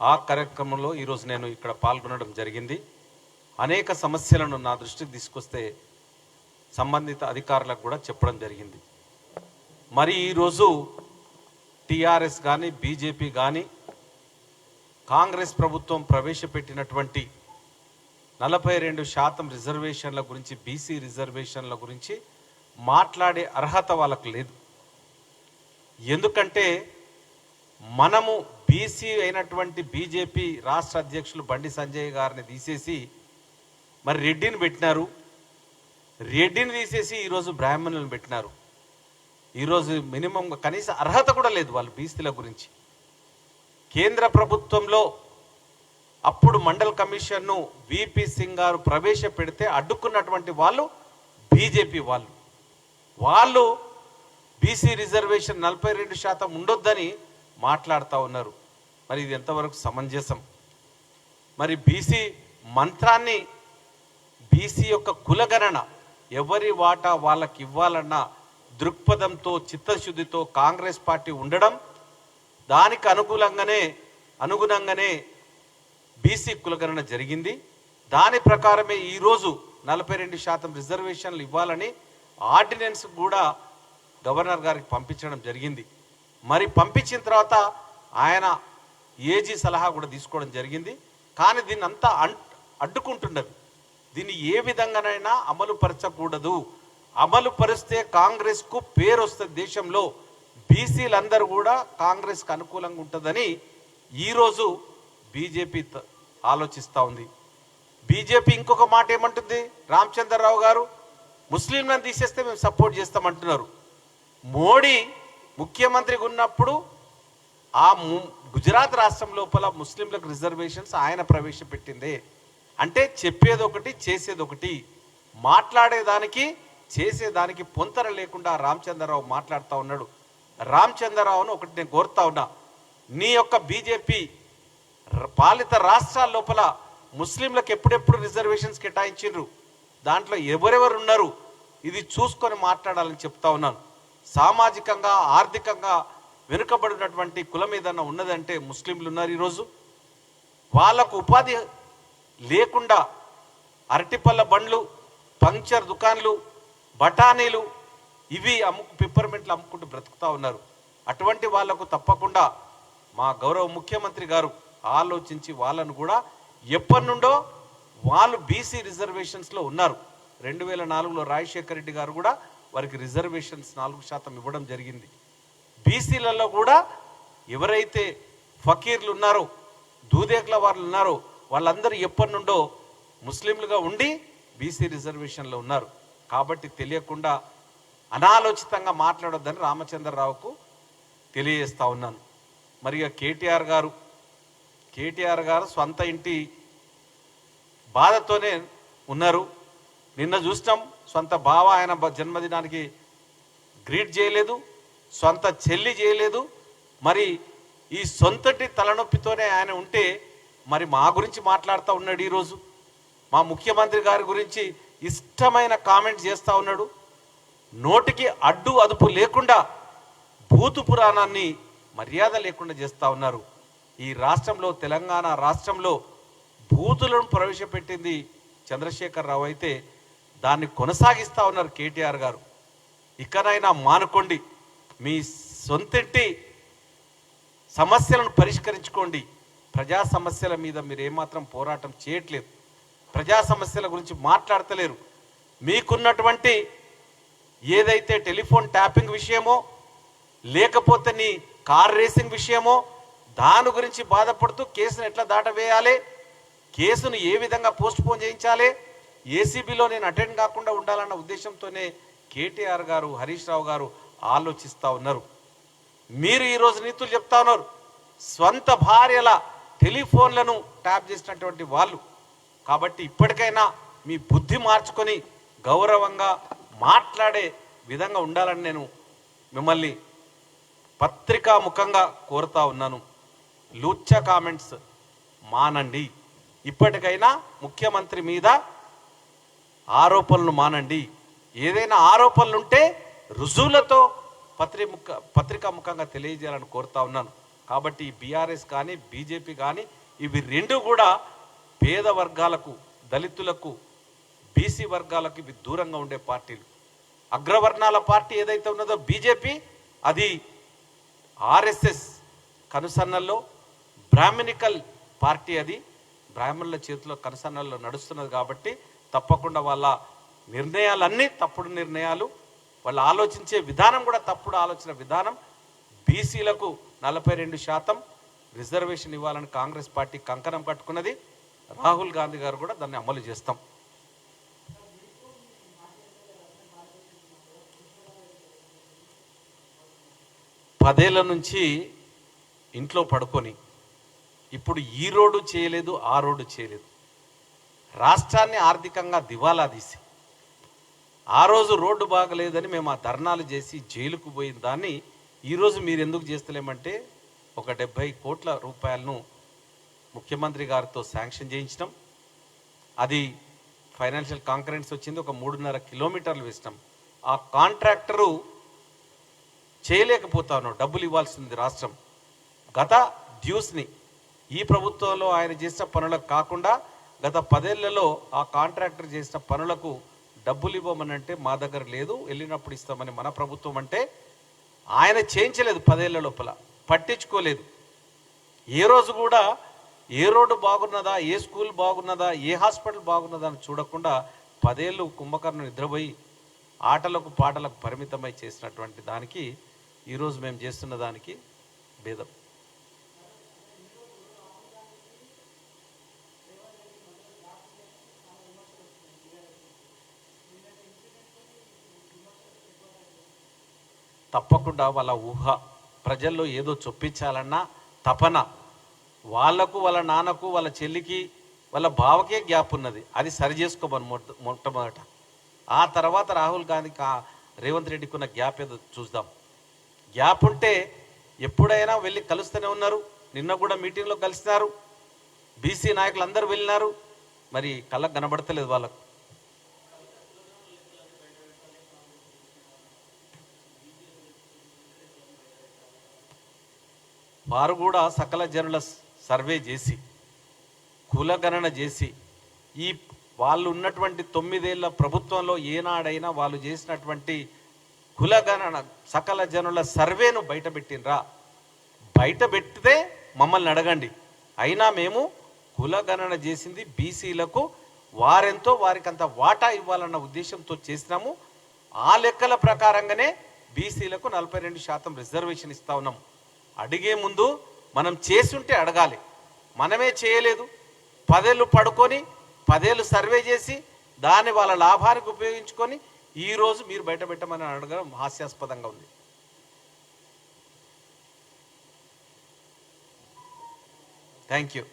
ఆ కార్యక్రమంలో ఈరోజు నేను ఇక్కడ పాల్గొనడం జరిగింది. అనేక సమస్యలను నా దృష్టికి తీసుకొస్తే సంబంధిత అధికారులకు కూడా చెప్పడం జరిగింది. మరి ఈరోజు టీఆర్ఎస్ కానీ బీజేపీ కానీ కాంగ్రెస్ ప్రభుత్వం ప్రవేశపెట్టినటువంటి నలభై రెండు శాతం రిజర్వేషన్ల గురించి బీసీ రిజర్వేషన్ల గురించి మాట్లాడే అర్హత వాళ్ళకు లేదు. ఎందుకంటే మనము బీసీ అయినటువంటి బీజేపీ రాష్ట్ర అధ్యక్షులు బండి సంజయ్ గారిని తీసేసి మరి రెడ్డిని పెట్టినారు. రెడ్డిని తీసేసి ఈరోజు బ్రాహ్మణులను పెట్టినారు. ఈరోజు మినిమం కనీస అర్హత కూడా లేదు వాళ్ళు బీసీల గురించి. కేంద్ర ప్రభుత్వంలో అప్పుడు మండల్ కమిషన్ను విపి సింగ్ గారు ప్రవేశపెడితే అడ్డుకున్నటువంటి వాళ్ళు బీజేపీ వాళ్ళు. వాళ్ళు బీసీ రిజర్వేషన్ నలభై రెండు శాతం ఉండొద్దని మాట్లాడుతూ ఉన్నారు. మరి ఇది ఎంతవరకు సమంజసం? మరి బీసీ మంత్రాన్ని బీసీ యొక్క కులగణన ఎవరి వాటా వాళ్ళకి ఇవ్వాలన్న దృక్పథంతో చిత్తశుద్ధితో కాంగ్రెస్ పార్టీ ఉండడం దానికి అనుకూలంగానే అనుగుణంగానే బీసీ కులగణన జరిగింది. దాని ప్రకారమే ఈరోజు నలభై రెండు శాతం రిజర్వేషన్లు ఇవ్వాలని ఆర్డినెన్స్ కూడా గవర్నర్ గారికి పంపించడం జరిగింది. మరి పంపించిన తర్వాత ఆయన ఏజీ సలహా కూడా తీసుకోవడం జరిగింది. కానీ దీన్ని అంతా అన్ అడ్డుకుంటున్నది దీన్ని ఏ విధంగానైనా అమలు పరచకూడదు అమలు పరిస్తే కాంగ్రెస్కు పేరు వస్తుంది దేశంలో. బీసీలందరూ కూడా కాంగ్రెస్కి అనుకూలంగా ఉంటుందని ఈరోజు బీజేపీ ఆలోచిస్తూ ఉంది. బీజేపీ ఇంకొక మాట ఏమంటుంది? రామచంద్రరావు గారు ముస్లింలను తీసేస్తే మేము సపోర్ట్ చేస్తామంటున్నారు. మోడీ ముఖ్యమంత్రిగా ఉన్నప్పుడు ఆ గుజరాత్ రాష్ట్రం లోపల ముస్లింలకు రిజర్వేషన్స్ ఆయన ప్రవేశపెట్టిందే. అంటే చెప్పేది ఒకటి చేసేది ఒకటి మాట్లాడేదానికి చేసేదానికి పొంతర లేకుండా రామచంద్రరావు మాట్లాడుతూ ఉన్నాడు. రామచంద్రరావును ఒకటి నేను కోరుతా ఉన్నా. నీ యొక్క బీజేపీ పాలిత రాష్ట్రాల లోపల ముస్లింలకు ఎప్పుడెప్పుడు రిజర్వేషన్స్ కేటాయించిండ్రు? దాంట్లో ఎవరెవరు ఉన్నారు ఇది చూసుకొని మాట్లాడాలని చెప్తా ఉన్నాను. సామాజికంగా ఆర్థికంగా వెనుకబడినటువంటి కులం ఏదన్నా ఉన్నదంటే ముస్లింలు ఉన్నారు ఈరోజు. వాళ్ళకు ఉపాధి లేకుండా అరటిపళ్ళ బండ్లు పంక్చర్ దుకాన్లు బఠానీలు ఇవి అమ్ముకు పిప్పర్మెంట్లు అమ్ముకుంటూ బ్రతుకుతా ఉన్నారు. అటువంటి వాళ్ళకు తప్పకుండా మా గౌరవ ముఖ్యమంత్రి గారు ఆలోచించి వాళ్ళను కూడా ఎప్పటి నుండో వాళ్ళు బీసీ రిజర్వేషన్స్లో ఉన్నారు. రెండు వేల నాలుగులో రాజశేఖర రెడ్డి గారు కూడా వారికి రిజర్వేషన్స్ నాలుగు శాతం ఇవ్వడం జరిగింది. బీసీలలో కూడా ఎవరైతే ఫకీర్లు ఉన్నారో దూదేకుల వాళ్ళు ఉన్నారో వాళ్ళందరూ ఎప్పటి నుండో ముస్లింలుగా ఉండి బీసీ రిజర్వేషన్లో ఉన్నారు. కాబట్టి తెలియకుండా అనాలోచితంగా మాట్లాడొద్దని రామచంద్రరావుకు తెలియజేస్తా ఉన్నాను. మరి కేటీఆర్ గారు కేటీఆర్ గారు సొంత ఇంటి బాధతోనే ఉన్నారు. నిన్న చూసినాం సొంత బావ ఆయన జన్మదినానికి గ్రీట్ చేయలేదు సొంత చెల్లి చేయలేదు. మరి ఈ సొంతటి తలనొప్పితోనే ఆయన ఉంటే మరి మా గురించి మాట్లాడుతూ ఉన్నాడు ఈరోజు. మా ముఖ్యమంత్రి గారి గురించి ఇష్టమైన కామెంట్ చేస్తూ ఉన్నాడు. నోటికి అడ్డు అదుపు లేకుండా భూతు పురాణాన్ని మర్యాద లేకుండా చేస్తూ ఉన్నారు. ఈ రాష్ట్రంలో తెలంగాణ రాష్ట్రంలో భూతులను ప్రవేశపెట్టింది చంద్రశేఖర్ రావు అయితే దాన్ని కొనసాగిస్తూ ఉన్నారు కేటీఆర్ గారు. ఇకనైనా మానుకోండి మీ సొంతింటి సమస్యలను పరిష్కరించుకోండి. ప్రజా సమస్యల మీద మీరు ఏమాత్రం పోరాటం చేయట్లేదు. ప్రజా సమస్యల గురించి మాట్లాడతలేరు. మీకున్నటువంటి ఏదైతే టెలిఫోన్ ట్యాపింగ్ విషయమో లేకపోతే నీ కార్ రేసింగ్ విషయమో దాని గురించి బాధపడుతూ కేసును ఎట్లా దాటవేయాలి? కేసును ఏ విధంగా పోస్ట్ పోన్ చేయించాలి? ఏసీబీలో నేను అటెండ్ కాకుండా ఉండాలన్న ఉద్దేశంతోనే కేటీఆర్ గారు హరీష్ రావు గారు ఆలోచిస్తూ ఉన్నారు. మీరు ఈరోజు నీతులు చెప్తా ఉన్నారు. స్వంత భార్యల టెలిఫోన్లను ట్యాప్ చేసినటువంటి వాళ్ళు. కాబట్టి ఇప్పటికైనా మీ బుద్ధి మార్చుకొని గౌరవంగా మాట్లాడే విధంగా ఉండాలని నేను మిమ్మల్ని పత్రికా ముఖంగా కోరుతా ఉన్నాను. లూచ్చ కామెంట్స్ మానండి. ఇప్పటికైనా ముఖ్యమంత్రి మీద ఆరోపణలు మానండి. ఏదైనా ఆరోపణలు ఉంటే రుజువులతో పత్రిముఖ పత్రికా ముఖంగా తెలియజేయాలని కోరుతా ఉన్నాను. కాబట్టి బీఆర్ఎస్ కానీ బీజేపీ కానీ ఇవి రెండు కూడా పేద వర్గాలకు దళితులకు బీసీ వర్గాలకు ఇవి దూరంగా ఉండే పార్టీలు. అగ్రవర్ణాల పార్టీ ఏదైతే ఉన్నదో బీజేపీ అది ఆర్ఎస్ఎస్ కనుసన్నల్లో బ్రాహ్మణికల్ పార్టీ అది. బ్రాహ్మణుల చేతిలో కనుసన్నల్లో నడుస్తున్నది కాబట్టి తప్పకుండా వాళ్ళ నిర్ణయాలన్నీ తప్పుడు నిర్ణయాలు వాళ్ళు ఆలోచించే విధానం కూడా తప్పుడు ఆలోచన విధానం. బీసీలకు నలభై రెండు శాతం రిజర్వేషన్ ఇవ్వాలని కాంగ్రెస్ పార్టీ కంకణం కట్టుకున్నది. రాహుల్ గాంధీ గారు కూడా దాన్ని అమలు చేస్తాం. పదేళ్ళ నుంచి ఇంట్లో పడుకొని ఇప్పుడు ఈ రోడ్డు చేయలేదు ఆ రోడ్డు చేయలేదు. రాష్ట్రాన్ని ఆర్థికంగా దివాలా తీసి ఆ రోజు రోడ్డు బాగలేదని మేము ఆ ధర్నాలు చేసి జైలుకు పోయిన దాన్ని ఈరోజు మీరు ఎందుకు చేస్తలేమంటే ఒక డెబ్భై కోట్ల రూపాయలను ముఖ్యమంత్రి గారితో శాంక్షన్ చేయించడం అది ఫైనాన్షియల్ కాంకరెన్స్ వచ్చింది ఒక మూడున్నర కిలోమీటర్లు వేసినాం. ఆ కాంట్రాక్టరు చేయలేకపోతాను డబ్బులు ఇవ్వాల్సింది రాష్ట్రం. గత డ్యూస్ని ఈ ప్రభుత్వంలో ఆయన చేసిన పనులకు కాకుండా గత పదేళ్ళలో ఆ కాంట్రాక్టర్ చేసిన పనులకు డబ్బులు ఇవ్వమనంటే మా దగ్గర లేదు వెళ్ళినప్పుడు ఇస్తామని మన ప్రభుత్వం అంటే ఆయన చేయించలేదు పదేళ్ళ లోపల పట్టించుకోలేదు. ఏ రోజు కూడా ఏ రోడ్డు బాగున్నదా ఏ స్కూల్ బాగున్నదా ఏ హాస్పిటల్ బాగున్నదా అని చూడకుండా పదేళ్ళు కుంభకర్ణ నిద్రపోయి ఆటలకు పాటలకు పరిమితమై చేసినటువంటి దానికి ఈరోజు మేము చేస్తున్న దానికి భేదం. తప్పకుండా వాళ్ళ ఊహ. ప్రజల్లో ఏదో చొప్పించాలన్న తపన. వాళ్ళకు వాళ్ళ నాన్నకు వాళ్ళ చెల్లికి వాళ్ళ బావకే గ్యాప్ ఉన్నది. అది సరి చేసుకోమని మొట్ట మొట్టమొదట. ఆ తర్వాత రాహుల్ గాంధీ రేవంత్ రెడ్డికి ఉన్న గ్యాప్ ఏదో చూద్దాం. గ్యాప్ ఉంటే ఎప్పుడైనా వెళ్ళి కలుస్తూనే ఉన్నారు. నిన్న కూడా మీటింగ్లో కలిసినారు. బీసీ నాయకులు అందరూ వెళ్ళినారు. మరి కళ్ళకు కనబడతలేదు వాళ్ళకు. వారు కూడా సకల జనుల సర్వే చేసి కులగణన చేసి ఈ వాళ్ళు ఉన్నటువంటి తొమ్మిదేళ్ళ ప్రభుత్వంలో ఏనాడైనా వాళ్ళు చేసినటువంటి కులగణన సకల జనుల సర్వేను బయటపెట్టినరా బయట పెట్టితే మమ్మల్ని అడగండి. అయినా మేము కులగణన చేసింది బీసీలకు వారెంతో వారికి అంత వాటా ఇవ్వాలన్న ఉద్దేశంతో చేసినాము. ఆ లెక్కల ప్రకారంగానే బీసీలకు నలభై రెండు శాతం రిజర్వేషన్ ఇస్తా ఉన్నాం. అడిగే ముందు మనం చేసుంటే అడగాలి. మనమే చేయలేదు. పదేళ్ళు పడుకొని పదేళ్ళు సర్వే చేసి దాన్ని వాళ్ళ లాభానికి ఉపయోగించుకొని ఈరోజు మీరు బయట పెట్టమని అడగడం హాస్యాస్పదంగా ఉంది. Thank you